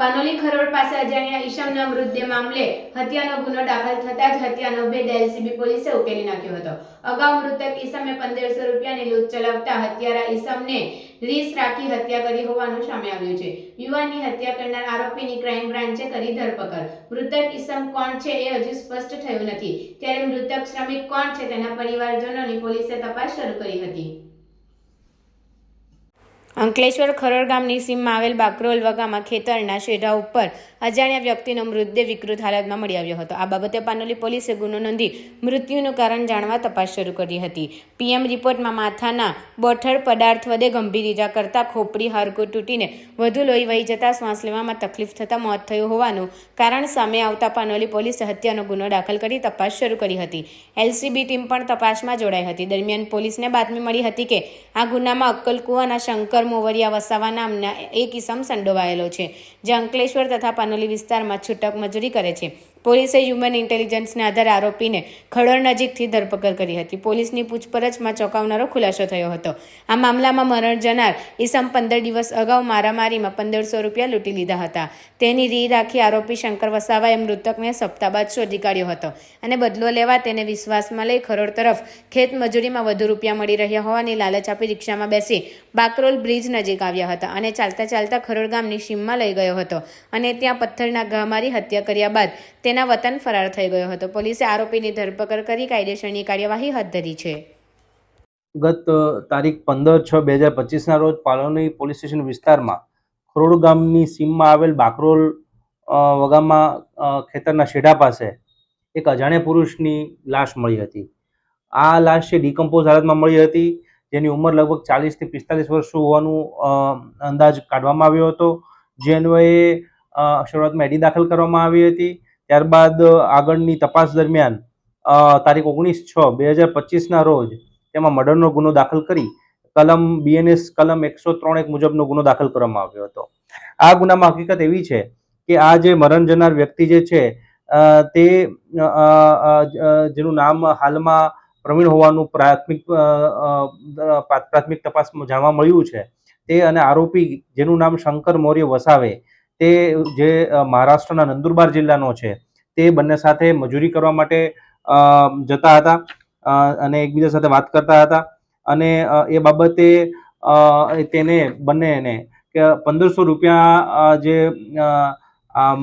પાનોલી ખરોડ પાસે અજાણ્યા ઈશમના મૃતદેહ મામલે હત્યાનો ગુનો દાખલ થતાં જ હત્યાનો ભેદ એલસીબી પોલીસે ઉકેલી નાખ્યો હતો. અગાઉ મૃતક ઈસમે પંદરસો રૂપિયાની લૂંટ ચલાવતા હત્યારા ઈસમને રીસ રાખી હત્યા કરી હોવાનું સામે આવ્યું છે. યુવાનની હત્યા કરનાર આરોપીની ક્રાઇમ બ્રાન્ચે કરી ધરપકડ. મૃતક ઈસમ કોણ છે એ હજુ સ્પષ્ટ થયું નથી. ત્યારે મૃતક શ્રમિક કોણ છે તેના પરિવારજનોની પોલીસે તપાસ શરૂ કરી હતી. અંકલેશ્વર ખરોડ ગામની સીમમાં આવેલ બાકરોલ વગામાં ખેતરના શેઢા ઉપર અજાણ્યા વ્યક્તિનો મૃતદેહ વિકૃત હાલતમાં મળી આવ્યો હતો. આ બાબતે પાનોલી પોલીસે ગુનો નોંધી મૃત્યુનું કારણ જાણવા તપાસ શરૂ કરી હતી. પીએમ રિપોર્ટમાં માથાના બોઠડ પદાર્થ વડે ગંભીર ઈજા કરતા ખોપડી હાડકું તૂટીને વધુ લોહી વહી જતા શ્વાસ લેવામાં તકલીફ થતાં મોત થયું હોવાનું કારણ સામે આવતા પાનોલી પોલીસે હત્યાનો ગુનો દાખલ કરી તપાસ શરૂ કરી હતી. એલસીબી ટીમ પણ તપાસમાં જોડાઈ હતી. દરમિયાન પોલીસને બાતમી મળી હતી કે આ ગુનામાં અક્કલકુવાના શંકર મોવરિયા વસાવા નામના એક ઇસમ સંડોવાયેલો છે. જે અંકલેશ્વર તથા પાનોલી વિસ્તારમાં છૂટક મજૂરી કરે છે. પોલીસે હ્યુમન ઇન્ટેલિજન્સના આધારે આરોપીને ખડોળ નજીકથી ધરપકડ કરી હતી. પોલીસની પૂછપરછમાં ચોંકાવનારો ખુલાસો થયો હતો. આ મામલામાં મરણ જનાર ઈસમ પંદર દિવસ અગાઉ મારામારીમાં પંદરસો રૂપિયા લૂંટી લીધા હતા. તેની રી રાખી આરોપી શંકર વસાવાએ મૃતકને સપ્તાહ બાદ શોધી કાઢ્યો હતો અને બદલો લેવા તેને વિશ્વાસમાં લઈ ખરોડ તરફ ખેત મજૂરીમાં વધુ રૂપિયા મળી રહ્યા હોવાની લાલચ આપી રિક્ષામાં બેસી બાકરોલ બ્રિજ નજીક આવ્યા હતા અને ચાલતા ચાલતા ખરોડ ગામની સીમમાં લઈ ગયો હતો અને ત્યાં પથ્થરના ઘા મારી હત્યા કર્યા બાદ તેના વતન ફરાર થઈ ગયો હતો. પોલીસે આરોપીની ધરપકડ કરી કાયદેસરની કાર્યવાહી હાથ ધરી છે. ગત તારીખ પંદર છ બે હજાર પચીસના રોજ પાલોની પોલીસ સ્ટેશન વિસ્તારમાં ખરોડ ગામની સીમમાં આવેલ બાકરોલ વગામાં ખેતરના શેઢા પાસે એક અજાણ્યા પુરુષની લાશ મળી હતી. આ લાશ છે ડિકમ્પોઝ હાલતમાં મળી હતી. જેની ઉંમર લગભગ ચાલીસથી પિસ્તાલીસ વર્ષ હોવાનું અંદાજ કાઢવામાં આવ્યો હતો. જે અન્વયે શરૂઆતમાં એડી દાખલ કરવામાં આવી હતી. ત્યારબાદ આગળની તપાસ દરમિયાન તારીખ ઓગણીસ છ, બે હજાર પચીસના રોજ તેમાં મર્ડરનો ગુનો દાખલ કરી કલમ બીએનએસ કલમ એકસો ત્રણ એક મુજબનો ગુનો દાખલ કરવામાં આવ્યો હતો. આ ગુનામાં હકીકત એવી છે કે આ જે મરણ જનાર વ્યક્તિ જે છે તે જેનું નામ હાલમાં પ્રવીણ હોવાનું પ્રાથમિક પ્રાથમિક તપાસમાં જાણવા મળ્યું છે, તે અને આરોપી જેનું નામ શંકર મૌર્ય વસાવે તે જે મહારાષ્ટ્રના નંદુરબાર જિલ્લાનો છે, તે બંને સાથે મજૂરી કરવા માટે જતા હતા અને એકબીજા સાથે વાત કરતા હતા. અને એ બાબતે તેને બંનેને કે પંદરસો રૂપિયા જે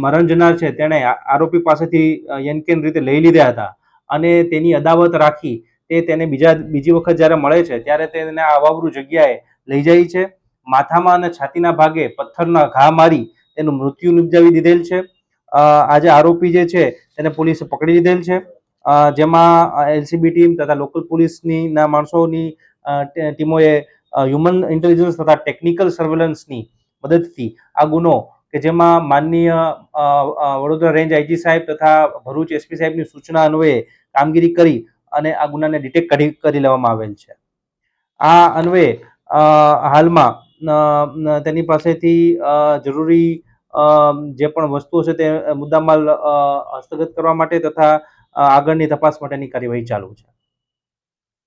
મરણ જનાર છે, તેણે આરોપી પાસેથી યનકેન રીતે લઈ લીધા હતા. અને તેની અદાવત રાખી, તે તેને બીજા, બીજી વખત જ્યારે મળે છે, ત્યારે તેને આ અવાવરૂ જગ્યાએ લઈ જાય છે. માથામાં અને છાતીના ભાગે પથ્થરના ઘા મારી તેનું મૃત્યુ નિપજાવી દીધેલ છે. આજે આરોપી જે છે, તેને પોલીસે પકડી લીધેલ છે. જેમાં એલસીબી ટીમ તથા લોકલ પોલીસની ના માણસોની ટીમોએ હ્યુમન ઇન્ટેલિજન્સ તથા ટેકનિકલ સર્વેલન્સની મદદથી આ ગુનો કે જેમાં માનનીય વડોદરા રેન્જ આઈજી સાહેબ તથા ભરૂચ એસપી સાહેબની સૂચના અન્વયે કામગીરી કરી અને આ ગુનાને ડિટેક્ટ કરી લેવામાં આવેલ છે. આ અન્વયે હાલમાં તેની પાસેથી જરૂરી જે પણ વસ્તુઓ છે તે મુદ્દામાલ હસ્તગત કરવા માટે તથા આગળની તપાસ માટેની કાર્યવાહી ચાલુ છે.